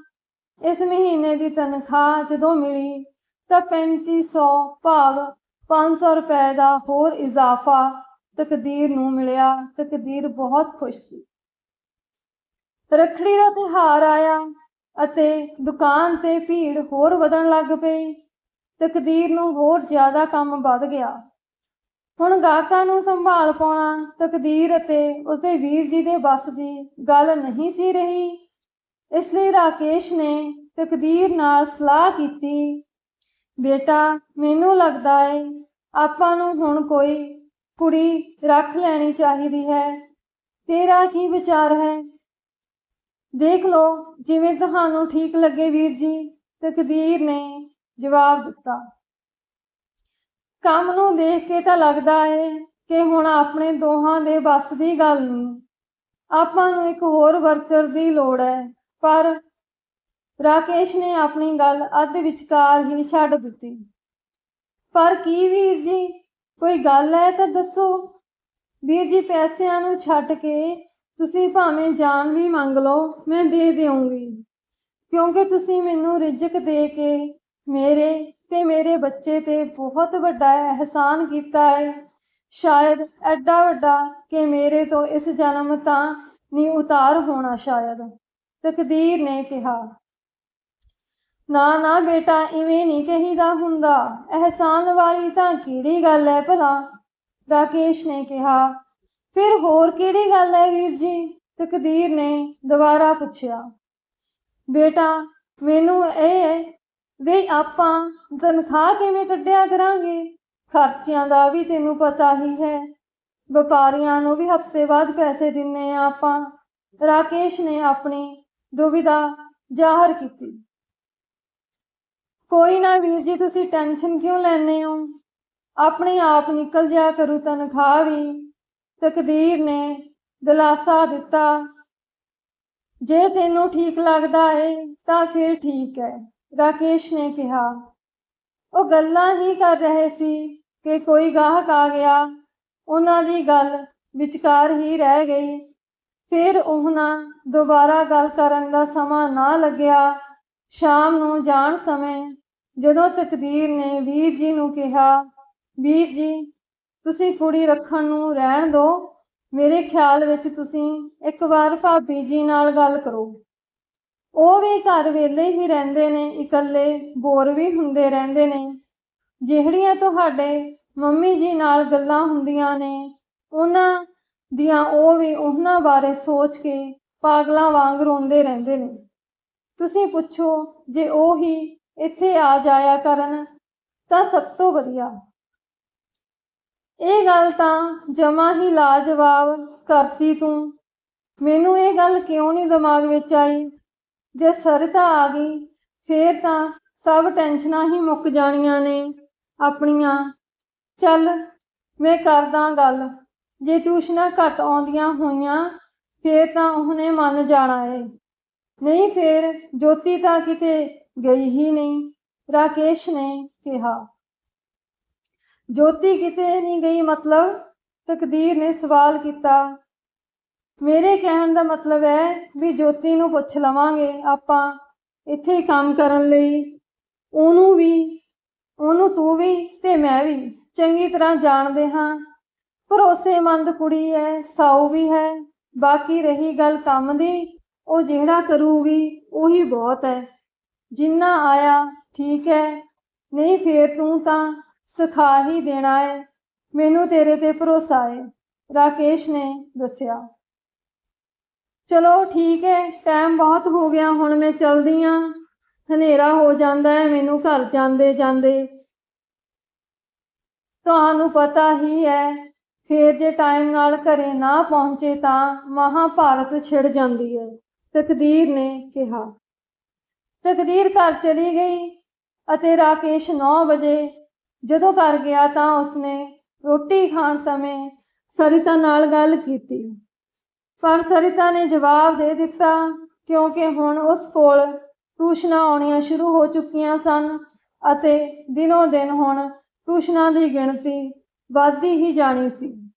ਇਸ ਮਹੀਨੇ ਦੀ ਤਨਖਾਹ ਜਦੋਂ ਮਿਲੀ ਤਾਂ 3500 ਭਾਵ 500 ਰੁਪਏ ਦਾ ਹੋਰ ਇਜ਼ਾਫਾ ਤਕਦੀਰ ਨੂੰ ਮਿਲਿਆ। ਤਕਦੀਰ ਬਹੁਤ ਖੁਸ਼ ਸੀ। ਰੱਖੜੀ ਦਾ ਤਿਹਾਰ ਆਇਆ ਅਤੇ ਦੁਕਾਨ ਤੇ ਭੀੜ ਹੋਰ ਵਧਣ ਲੱਗ ਪਈ। ਤਕਦੀਰ ਨੂੰ ਹੋਰ ਜ਼ਿਆਦਾ ਕੰਮ ਵੱਧ ਗਿਆ। ਹੁਣ ਗਾਹਕਾਂ ਨੂੰ ਸੰਭਾਲ ਪਾਉਣਾ ਤਕਦੀਰ ਅਤੇ ਉਸਦੇ ਵੀਰ ਜੀ ਦੇ ਵੱਸ ਦੀ ਗੱਲ ਨਹੀਂ ਸੀ ਰਹੀ। ਇਸ ਲਈ ਰਾਕੇਸ਼ ਨੇ ਤਕਦੀਰ ਨਾਲ ਸਲਾਹ ਕੀਤੀ ਬੇਟਾ, ਮੈਨੂੰ ਲੱਗਦਾ ਏ ਆਪਾਂ ਨੂੰ ਹੁਣ ਕੋਈ ਕੁੜੀ ਰੱਖ ਲੈਣੀ ਚਾਹੀਦੀ ਹੈ। ਤੇਰਾ ਕੀ ਵਿਚਾਰ ਹੈ? ਦੇਖ ਲਓ, ਜਿਵੇਂ ਤੁਹਾਨੂੰ ਠੀਕ ਲੱਗੇ ਵੀਰ ਜੀ, ਤਕਦੀਰ ਨੇ ਜਵਾਬ ਦਿੱਤਾ। ਕੰਮ ਨੂੰ ਦੇਖ ਕੇ ਤਾਂ ਲੱਗਦਾ ਏ ਕਿ ਹੁਣ ਆਪਣੇ ਦੋਹਾਂ ਦੇ ਵੱਸ ਦੀ ਗੱਲ ਨਹੀਂ। ਆਪਾਂ ਨੂੰ ਇੱਕ ਹੋਰ ਵਰਕਰ ਦੀ ਲੋੜ ਹੈ, ਪਰ ਰਾਕੇਸ਼ ਨੇ ਆਪਣੀ ਗੱਲ ਅੱਧ ਵਿਚਕਾਰ ਹੀ ਛੱਡ ਦਿੱਤੀ। ਪਰ ਕੀ ਵੀਰ ਜੀ, ਕੋਈ ਗੱਲ ਹੈ ਤਾਂ ਦੱਸੋ। ਵੀਰ ਜੀ, ਪੈਸਿਆਂ ਨੂੰ ਛੱਡ ਕੇ ਤੁਸੀਂ ਭਾਵੇਂ ਜਾਨ ਵੀ ਮੰਗ ਲਓ, ਮੈਂ ਦੇ ਦੇਵਾਂਗੀ ਕਿਉਂਕਿ ਤੁਸੀਂ ਮੈਨੂੰ ਰਿਜ਼ਕ ਦੇ ਕੇ ਮੇਰੇ ਤੇ ਮੇਰੇ ਬੱਚੇ ਤੇ ਬਹੁਤ ਵੱਡਾ ਅਹਿਸਾਨ ਕੀਤਾ ਹੈ। ਸ਼ਾਇਦ ਐਡਾ ਵੱਡਾ ਕਿ ਮੇਰੇ ਤੋਂ ਇਸ ਜਨਮ ਤਾਂ ਨਹੀਂ ਉਤਾਰ ਹੋਣਾ ਸ਼ਾਇਦ, ਤਕਦੀਰ ਨੇ ਕਿਹਾ। ਨਾ ਨਾ ਬੇਟਾ, ਇਵੇਂ ਨਹੀਂ ਕਹੀਦਾ ਹੁੰਦਾ। ਅਹਿਸਾਨ ਵਾਲੀ ਤਾਂ ਕਿਹੜੀ ਗੱਲ ਹੈ ਭਲਾ? ਰਾਕੇਸ਼ ਨੇ ਕਿਹਾ। ਫਿਰ ਹੋਰ ਕਿਹੜੀ ਗੱਲ ਹੈ ਵੀਰ ਜੀ? ਤਕਦੀਰ ਨੇ ਦੁਬਾਰਾ ਪੁੱਛਿਆ। ਬੇਟਾ, ਮੈਨੂੰ ਇਹ ਹੈ ਵੀ ਆਪਾਂ ਤਨਖਾਹ ਕਿਵੇਂ ਕੱਢਿਆ ਕਰਾਂਗੇ? ਖਰਚਿਆਂ ਦਾ ਵੀ ਤੈਨੂੰ ਪਤਾ ਹੀ ਹੈ। ਵਪਾਰੀਆਂ ਨੂੰ ਵੀ ਹਫ਼ਤੇ ਬਾਅਦ ਪੈਸੇ ਦਿੰਨੇ ਆ ਆਪਾਂ। ਰਾਕੇਸ਼ ਨੇ ਆਪਣੀ ਦੁਵਿਧਾ ਜ਼ਾਹਰ ਕੀਤੀ। ਕੋਈ ਨਾ ਵੀਰ ਜੀ, ਤੁਸੀਂ ਟੈਨਸ਼ਨ ਕਿਉਂ ਲੈਂਦੇ ਹੋ? ਆਪਣੇ ਆਪ ਨਿਕਲ ਜਾ ਕਰੂ ਤਨਖਾਹ ਵੀ। ਤਕਦੀਰ ਨੇ ਦਿਲਾਸਾ ਦਿੱਤਾ। ਜੇ ਤੈਨੂੰ ਠੀਕ ਲੱਗਦਾ ਏ, ਤਾਂ ਫਿਰ ਠੀਕ ਹੈ, ਰਾਕੇਸ਼ ਨੇ ਕਿਹਾ। ਉਹ ਗੱਲਾਂ ਹੀ ਕਰ ਰਹੇ ਸੀ ਕਿ ਕੋਈ ਗਾਹਕ ਆ ਗਿਆ। ਉਹਨਾਂ ਦੀ ਗੱਲ ਵਿਚਕਾਰ ਹੀ ਰਹਿ ਗਈ। ਫਿਰ ਉਹਨਾਂ ਦੁਬਾਰਾ ਗੱਲ ਕਰਨ ਦਾ ਸਮਾਂ ਨਾ ਲੱਗਿਆ। ਸ਼ਾਮ ਨੂੰ ਜਾਣ ਸਮੇਂ ਜਦੋਂ ਤਕਦੀਰ ਨੇ ਵੀਰ ਜੀ ਨੂੰ ਕਿਹਾ, ਵੀਰ ਜੀ, ਤੁਸੀਂ ਕੁੜੀ ਰੱਖਣ ਨੂੰ ਰਹਿਣ ਦਿਓ ਮੇਰੇ ਖਿਆਲ ਵਿੱਚ ਤੁਸੀਂ ਇੱਕ ਵਾਰ ਭਾਬੀ ਜੀ ਨਾਲ ਗੱਲ ਕਰੋ। ਉਹ ਵੀ ਘਰ ਵੇਲੇ ਹੀ ਰਹਿੰਦੇ ਨੇ, ਇਕੱਲੇ ਬੋਰ ਵੀ ਹੁੰਦੇ ਰਹਿੰਦੇ ਨੇ। ਜਿਹੜੀਆਂ ਤੁਹਾਡੇ ਮੰਮੀ ਜੀ ਨਾਲ ਗੱਲਾਂ ਹੁੰਦੀਆਂ ਨੇ, ਉਹਨਾਂ ਦੀਆਂ ਉਹ ਵੀ ਉਹਨਾਂ ਬਾਰੇ ਸੋਚ ਕੇ ਪਾਗਲਾਂ ਵਾਂਗ ਰੋਂਦੇ ਰਹਿੰਦੇ ਨੇ। ਤੁਸੀਂ ਪੁੱਛੋ, ਜੇ ਉਹ ਹੀ ਇੱਥੇ ਆ ਜਾਇਆ ਕਰਨ, ਤਾਂ ਸਭ ਤੋਂ ਵਧੀਆ। ਇਹ ਗੱਲ ਤਾਂ ਜਮਾ ਹੀ ਲਾਜਵਾਬ ਕਰਤੀ ਤੂੰ। ਮੈਨੂੰ ਇਹ ਗੱਲ ਕਿਉਂ ਨਹੀਂ ਦਿਮਾਗ ਵਿੱਚ ਆਈ? ਜੇ ਸਰਤਾ ਆ ਗਈ, ਫੇਰ ਤਾਂ ਸਭ ਟੈਨਸ਼ਨਾਂ ਹੀ ਮੁੱਕ ਜਾਣੀਆਂ ਨੇ ਆਪਣੀਆਂ। ਚੱਲ, ਮੈਂ ਕਰਦਾ ਗੱਲ। ਜੇ ਟਿਊਸ਼ਨਾਂ ਘੱਟ ਆਉਂਦੀਆਂ ਹੋਈਆਂ, ਫੇਰ ਤਾਂ ਉਹਨੇ ਮੰਨ ਜਾਣਾ ਏ। ਨਹੀਂ ਫੇਰ ਜੋਤੀ ਤਾਂ ਕਿਤੇ ਗਈ ਹੀ ਨਹੀਂ। ਰਾਕੇਸ਼ ਨੇ ਕਿਹਾ, ਜੋਤੀ ਕਿਤੇ ਨਹੀਂ ਗਈ ਮਤਲਬ? ਤਕਦੀਰ ਨੇ ਸਵਾਲ ਕੀਤਾ, ਮੇਰੇ ਕਹਿਣ ਦਾ ਮਤਲਬ ਹੈ ਵੀ ਜੋਤੀ ਨੂੰ ਪੁੱਛ ਲਵਾਂਗੇ ਆਪਾਂ ਇੱਥੇ ਕੰਮ ਕਰਨ ਲਈ। ਉਹਨੂੰ ਵੀ, ਉਹਨੂੰ ਤੂੰ ਵੀ ਤੇ ਮੈਂ ਵੀ ਚੰਗੀ ਤਰ੍ਹਾਂ ਜਾਣਦੇ ਹਾਂ। ਭਰੋਸੇਮੰਦ ਕੁੜੀ ਹੈ, ਸਾਊ ਵੀ ਹੈ, ਬਾਕੀ ਰਹੀ ਗੱਲ ਕੰਮ ਦੀ। ਉਹ ਜਿਹੜਾ ਕਰੂਗੀ ਉਹੀ ਬਹੁਤ ਹੈ। ਜਿੰਨਾ ਆਇਆ ਠੀਕ ਹੈ, ਨਹੀਂ ਫੇਰ ਤੂੰ ਤਾਂ ਸਿਖਾ ਹੀ ਦੇਣਾ ਹੈ। ਮੈਨੂੰ ਤੇਰੇ ਤੇ ਭਰੋਸਾ ਹੈ, ਰਾਕੇਸ਼ ਨੇ ਦੱਸਿਆ। ਚਲੋ ਠੀਕ ਹੈ ਟਾਈਮ ਬਹੁਤ ਹੋ ਗਿਆ, ਹੁਣ ਮੈਂ ਚਲਦੀ ਆਂ ਹਨੇਰਾ ਹੋ ਜਾਂਦਾ ਹੈ, ਮੈਨੂੰ ਘਰ ਜਾਂਦੇ ਜਾਂਦੇ। ਤੁਹਾਨੂੰ ਪਤਾ ਹੀ ਹੈ, ਫੇਰ ਜੇ ਟਾਈਮ ਨਾਲ ਘਰੇ ਨਾ ਪਹੁੰਚੇ ਤਾਂ ਮਹਾਭਾਰਤ ਛਿੜ ਜਾਂਦੀ ਹੈ। ਤਕਦੀਰ ਨੇ ਕਿਹਾ। ਤਕਦੀਰ ਘਰ ਚਲੀ ਗਈ ਅਤੇ ਰਾਕੇਸ਼ 9 ਵਜੇ ਜਦੋਂ ਘਰ ਗਿਆ ਤਾਂ ਉਸਨੇ ਰੋਟੀ ਖਾਣ ਸਮੇਂ ਸਰਿਤਾ ਨਾਲ ਗੱਲ ਕੀਤੀ। ਪਰ ਸਰਿਤਾ ਨੇ ਜਵਾਬ ਦੇ ਦਿੱਤਾ, ਕਿਉਂਕਿ ਹੁਣ ਉਸ ਕੋਲ ਟਿਊਸ਼ਨਾਂ ਆਉਣੀਆਂ ਸ਼ੁਰੂ ਹੋ ਚੁੱਕੀਆਂ ਸਨ ਅਤੇ ਦਿਨੋ ਦਿਨ ਹੁਣ ਟਿਊਸ਼ਨਾਂ ਦੀ ਗਿਣਤੀ ਵੱਧਦੀ ਹੀ ਜਾਣੀ ਸੀ।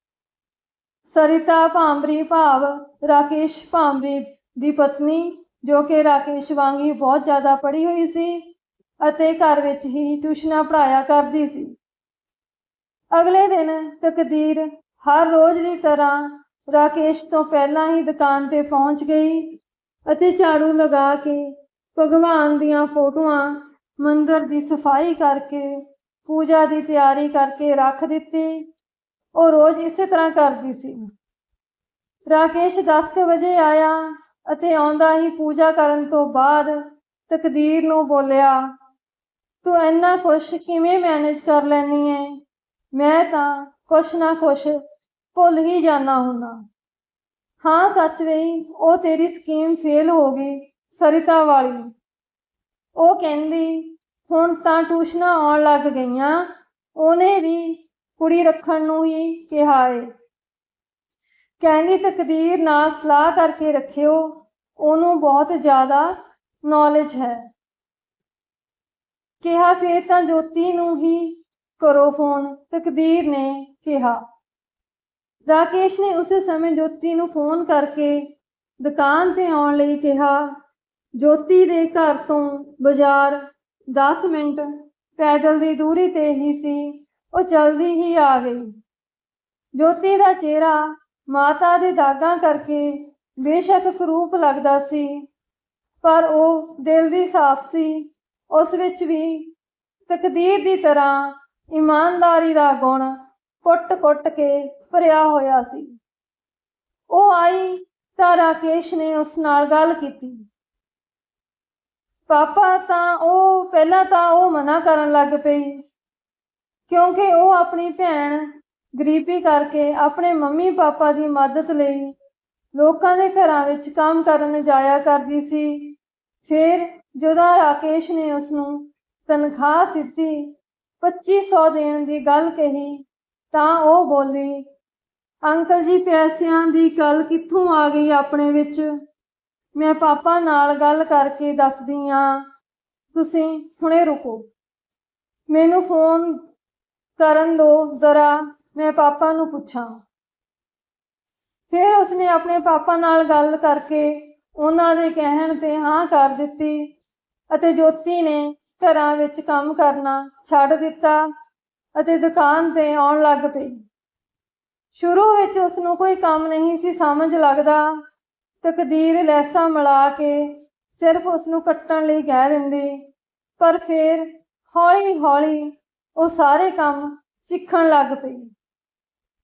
ਸਰਿਤਾ ਭਾਂਬਰੀ ਭਾਵ ਰਾਕੇਸ਼ ਭਾਂਬਰੀ ਦੀ ਪਤਨੀ, ਜੋ ਕਿ ਰਾਕੇਸ਼ ਵਾਂਗ ਹੀ ਬਹੁਤ ਜ਼ਿਆਦਾ ਪੜ੍ਹੀ ਹੋਈ ਸੀ ਅਤੇ ਘਰ ਵਿੱਚ ਹੀ ਟਿਊਸ਼ਨਾਂ ਪੜ੍ਹਾਇਆ ਕਰਦੀ ਸੀ। ਅਗਲੇ ਦਿਨ ਤਕਦੀਰ ਹਰ ਰੋਜ਼ ਦੀ ਤਰ੍ਹਾਂ ਰਾਕੇਸ਼ ਤੋਂ ਪਹਿਲਾਂ ਹੀ ਦੁਕਾਨ ਤੇ ਪਹੁੰਚ ਗਈ ਅਤੇ ਝਾੜੂ ਲਗਾ ਕੇ ਭਗਵਾਨ ਦੀਆਂ ਫੋਟੋਆਂ ਮੰਦਰ ਦੀ ਸਫ਼ਾਈ ਕਰਕੇ ਪੂਜਾ ਦੀ ਤਿਆਰੀ ਕਰਕੇ ਰੱਖ ਦਿੱਤੀ। ਉਹ ਰੋਜ਼ ਇਸੇ ਤਰ੍ਹਾਂ ਕਰਦੀ ਸੀ। ਰਾਕੇਸ਼ 10 ਵਜੇ ਆਇਆ ਅਤੇ ਆਉਂਦਾ ਹੀ ਪੂਜਾ ਕਰਨ ਤੋਂ ਬਾਅਦ ਤਕਦੀਰ ਨੂੰ ਬੋਲਿਆ, ਤੂੰ ਇੰਨਾ ਕੁਛ ਕਿਵੇਂ ਮੈਨੇਜ ਕਰ ਲੈਨੀ ਹੈ ਮੈਂ ਤਾਂ ਕੁਛ ਨਾ ਕੁਛ ਭੁੱਲ ਹੀ ਜਾਣਾ ਹੁੰਨਾ। ਹਾਂ, ਸੱਚ ਵਈ, ਉਹ ਤੇਰੀ ਸਕੀਮ ਫੇਲ ਹੋ ਗਈ ਸਰਿਤਾ ਵਾਲੀ। ਉਹ ਕਹਿੰਦੀ, ਹੁਣ ਤਾਂ ਟਿਊਸ਼ਨਾਂ ਆਉਣ ਲੱਗ ਗਈਆਂ, ਉਹਨੇ ਵੀ ਕੁੜੀ ਰੱਖਣ ਨੂੰ ਹੀ ਕਿਹਾ ਏ। ਕਹਿੰਦੀ ਤਕਦੀਰ ਨਾਲ ਸਲਾਹ ਕਰਕੇ ਰੱਖਿਓ, ਉਹਨੂੰ ਬਹੁਤ ਜ਼ਿਆਦਾ ਨੌਲੇਜ ਹੈ। ਕਿਹਾ ਫੇਰ ਤਾਂ ਜੋਤੀ ਨੂੰ ਹੀ ਕਰੋ ਫੋਨ, ਤਕਦੀਰ ਨੇ ਕਿਹਾ। ਰਾਕੇਸ਼ ਨੇ ਉਸੇ ਸਮੇਂ ਜੋਤੀ ਨੂੰ ਫੋਨ ਕਰਕੇ ਦੁਕਾਨ ਤੇ ਆਉਣ ਲਈ ਕਿਹਾ, ਜੋਤੀ ਦੇ ਘਰ ਤੋਂ ਬਾਜ਼ਾਰ 10 ਮਿੰਟ ਪੈਦਲ ਦੀ ਦੂਰੀ ਤੇ ਹੀ ਸੀ, ਉਹ ਜਲਦੀ ਹੀ ਆ ਗਈ। ਜੋਤੀ ਦਾ ਚਿਹਰਾ ਮਾਤਾ ਦੇ ਦਾਗਾਂ ਕਰਕੇ ਬੇਸ਼ੱਕ ਕਰੂਪ ਲੱਗਦਾ ਸੀ, ਪਰ ਉਹ ਦਿਲ ਦੀ ਸਾਫ਼ ਸੀ। ਉਸ ਵਿੱਚ ਵੀ ਤਕਦੀਰ ਦੀ ਤਰ੍ਹਾਂ ਇਮਾਨਦਾਰੀ ਦਾ ਗੁਣ ਕੁੱਟ-ਕੁੱਟ ਕੇ ਭਰਿਆ ਹੋਇਆ ਸੀ। ਉਹ ਆਈ ਤਾਂ ਰਾਕੇਸ਼ ਨੇ ਉਸ ਨਾਲ ਗੱਲ ਕੀਤੀ। ਪਾਪਾ, ਤਾਂ ਉਹ, ਪਹਿਲਾਂ ਤਾਂ ਉਹ ਮਨਾ ਕਰਨ ਲੱਗ ਪਈ, ਕਿਉਂਕਿ ਉਹ ਆਪਣੀ ਭੈਣ ਗਰੀਬੀ ਕਰਕੇ ਆਪਣੇ ਮੰਮੀ ਪਾਪਾ ਦੀ ਮਦਦ ਲਈ ਲੋਕਾਂ ਦੇ ਘਰਾਂ ਵਿੱਚ ਕੰਮ ਕਰਨ ਜਾਇਆ ਕਰਦੀ ਸੀ। ਫਿਰ ਜਦੋਂ ਰਾਕੇਸ਼ ਨੇ ਉਸ ਨੂੰ ਤਨਖਾਹ ਸਿੱਧੀ 2500 ਦੇਣ ਦੀ ਗੱਲ ਕਹੀ, ਤਾਂ ਉਹ ਬੋਲੀ, ਅੰਕਲ ਜੀ, ਪੈਸਿਆਂ ਦੀ ਗੱਲ ਕਿੱਥੋਂ ਆ ਗਈ ਆਪਣੇ ਵਿੱਚ? ਮੈਂ ਪਾਪਾ ਨਾਲ ਗੱਲ ਕਰਕੇ ਦੱਸਦੀ ਆ। ਤੁਸੀਂ ਹੁਣੇ ਰੁਕੋ। ਮੈਨੂੰ ਫੋਨ ਕਰਨ ਦਿਓ ਜ਼ਰਾ। ਮੈਂ ਪਾਪਾ ਨੂੰ ਪੁੱਛਾਂ। ਫਿਰ ਉਸਨੇ ਆਪਣੇ ਪਾਪਾ ਨਾਲ ਗੱਲ ਕਰਕੇ ਉਹਨਾਂ ਦੇ ਕਹਿਣ ਤੇ ਹਾਂ ਕਰ ਦਿੱਤੀ ਅਤੇ ਜੋਤੀ ਨੇ ਘਰਾਂ ਵਿੱਚ ਕੰਮ ਕਰਨਾ ਛੱਡ ਦਿੱਤਾ ਅਤੇ ਦੁਕਾਨ ਤੇ ਆਉਣ ਲੱਗ ਪਈ। ਸ਼ੁਰੂ ਵਿੱਚ ਉਸ ਨੂੰ ਕੋਈ ਕੰਮ ਨਹੀਂ ਸੀ ਸਮਝ ਲੱਗਦਾ। ਤਕਦੀਰ ਲੈਸਾਂ ਮਿਲਾ ਕੇ ਸਿਰਫ ਉਸ ਨੂੰ ਕੱਟਣ ਲਈ ਕਹਿ ਦਿੰਦੀ, ਪਰ ਫਿਰ ਹੌਲੀ-ਹੌਲੀ ਉਹ ਸਾਰੇ ਕੰਮ ਸਿੱਖਣ ਲੱਗ ਪਈ।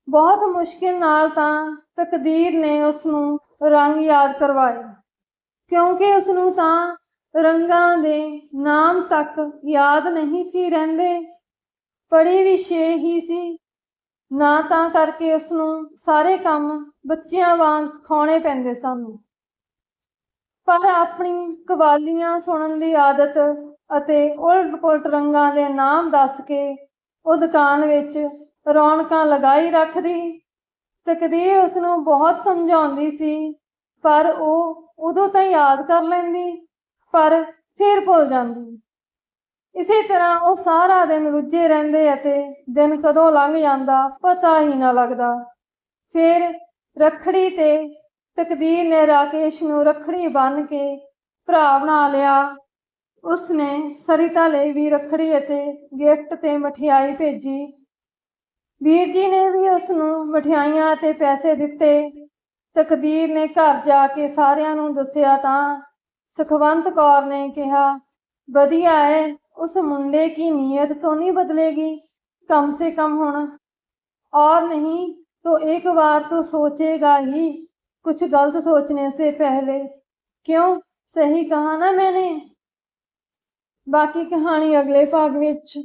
ਬਹੁਤ ਮੁਸ਼ਕਿਲ ਨਾਲ ਤਾਂ ਤਕਦੀਰ ਨੇ ਉਸ ਨੂੰ ਰੰਗ ਯਾਦ ਕਰਵਾਏ, ਕਿਉਂਕਿ ਉਸ ਨੂੰ ਤਾਂ ਰੰਗਾਂ ਦੇ ਨਾਮ ਤੱਕ ਯਾਦ ਨਹੀਂ ਸੀ ਰਹਿੰਦੇ। ਪੜ੍ਹੀ ਵੀ ਛੇ ਹੀ ਸੀ, ਨਾ ਤਾਂ ਕਰਕੇ ਉਸ ਨੂੰ ਸਾਰੇ ਕੰਮ ਬੱਚਿਆਂ ਵਾਂਗ ਸਿਖਾਉਣੇ ਪੈਂਦੇ ਸਨ। ਪਰ ਆਪਣੀ ਕਵਾਲੀਆਂ ਸੁਣਨ ਦੀ ਆਦਤ ਅਤੇ ਉਲਟ-ਪੁਲਟ ਰੰਗਾਂ ਦੇ ਨਾਮ ਦੱਸ ਕੇ ਉਹ ਦੁਕਾਨ ਵਿੱਚ ਰੌਣਕਾਂ ਲਗਾਈ ਰੱਖਦੀ ਤਕਦੀਰ ਉਸ ਨੂੰ ਬਹੁਤ ਸਮਝਾਉਂਦੀ ਸੀ, ਪਰ ਉਹ ਉਦੋਂ ਤਾਂ ਯਾਦ ਕਰ ਲੈਂਦੀ, ਪਰ ਫਿਰ ਭੁੱਲ ਜਾਂਦੀ। ਇਸੇ ਤਰ੍ਹਾਂ ਉਹ ਸਾਰਾ ਦਿਨ ਰੁੱਝੇ ਰਹਿੰਦੇ ਅਤੇ ਦਿਨ ਕਦੋਂ ਲੰਘ ਜਾਂਦਾ ਪਤਾ ਹੀ ਨਾ ਲੱਗਦਾ। ਫਿਰ ਰਖੜੀ ਤੇ ਤਕਦੀਰ ਨੇ ਰਾਕੇਸ਼ ਨੂੰ ਰਖੜੀ ਬੰਨ ਕੇ ਭਰਾ ਬਣਾ ਲਿਆ। ਉਸਨੇ ਸਰਿਤਾ ਲਈ ਵੀ ਰਖੜੀ ਅਤੇ ਗਿਫਟ ਤੇ ਮਠਿਆਈ ਭੇਜੀ। ਵੀਰ ਜੀ ਨੇ ਵੀ ਉਸ ਨੂੰ ਮਠਿਆਈਆਂ ਅਤੇ ਪੈਸੇ ਦਿੱਤੇ ਤਕਦੀਰ ਨੇ ਘਰ ਜਾ ਕੇ ਸਾਰਿਆਂ ਨੂੰ ਦੱਸਿਆ ਤਾਂ ਸੁਖਵੰਤ ਕੌਰ ਨੇ ਕਿਹਾ ਵਧੀਆ ਹੈ उस मुंडे की नीयत तो नहीं बदलेगी कम से कम होना और नहीं तो एक बार तो सोचेगा ही कुछ गलत सोचने से पहले क्यों सही कहा ना मैंने ਬਾਕੀ ਕਹਾਣੀ ਅਗਲੇ ਭਾਗ ਵਿੱਚ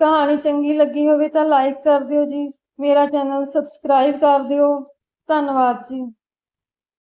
ਕਹਾਣੀ ਚੰਗੀ ਲੱਗੀ ਹੋਵੇ ਤਾਂ ਲਾਈਕ ਕਰ ਦਿਓ ਜੀ। ਮੇਰਾ ਚੈਨਲ ਸਬਸਕ੍ਰਾਈਬ ਕਰ ਦਿਓ। ਧੰਨਵਾਦ ਜੀ।